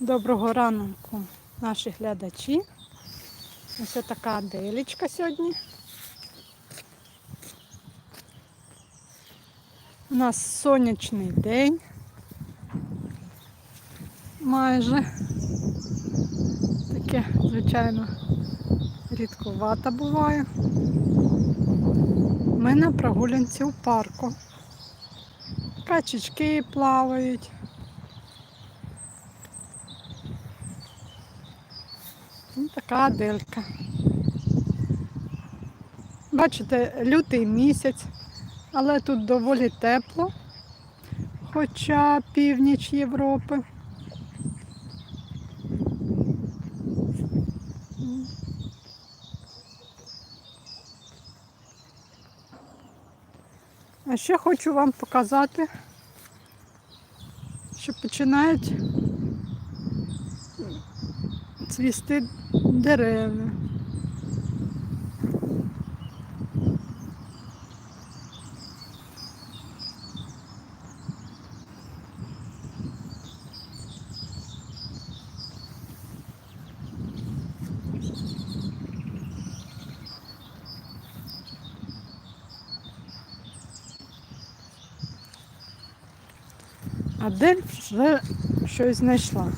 Доброго ранку, наші глядачі. Ось така делічка сьогодні. У нас сонячний день. Майже таке, звичайно, рідкувато буває. Ми на прогулянці у парку. Качечки плавають. Ось така аделька. Бачите, лютий місяць, але тут доволі тепло, хоча північ Європи. А ще хочу вам показати, що починають цвісти дерева. Адель вже щось знайшла.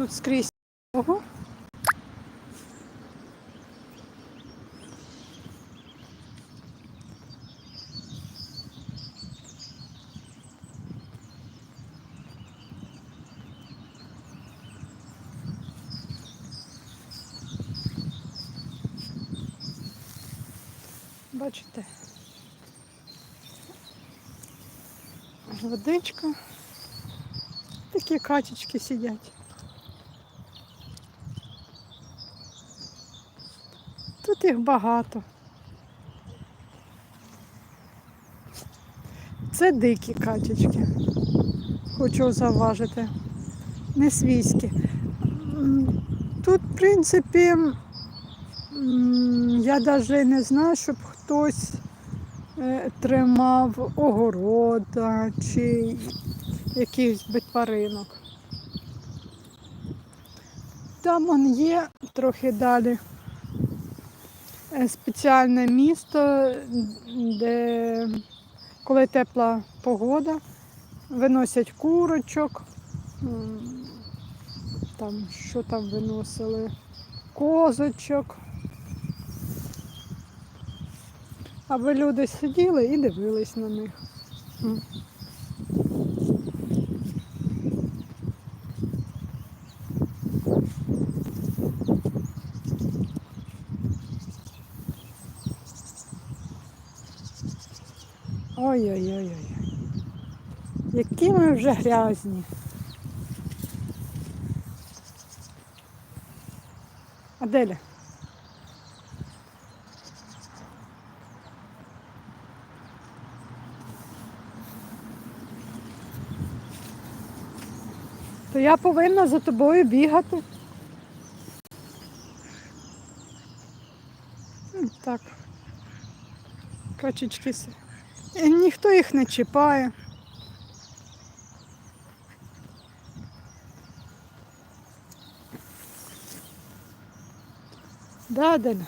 Тут скрізь. Ого. Бачите? Водичка. Такі качечки сидять. Тут їх багато. Це дикі качечки. Хочу зауважити. Не свійські. Тут, в принципі, я навіть не знаю, щоб хтось е, тримав огорода чи якихось би тваринок. Там он є трохи далі спеціальне місто, де коли тепла погода, виносять курочок, там що там виносили, козочок. Аби люди сиділи і дивились на них. М. Ой-ой-ой-ой. Які ми вже грязні. Аделя. То я повинна за тобою бігати. Так. Качечки. Ніхто їх не чіпає. Да, Аделя?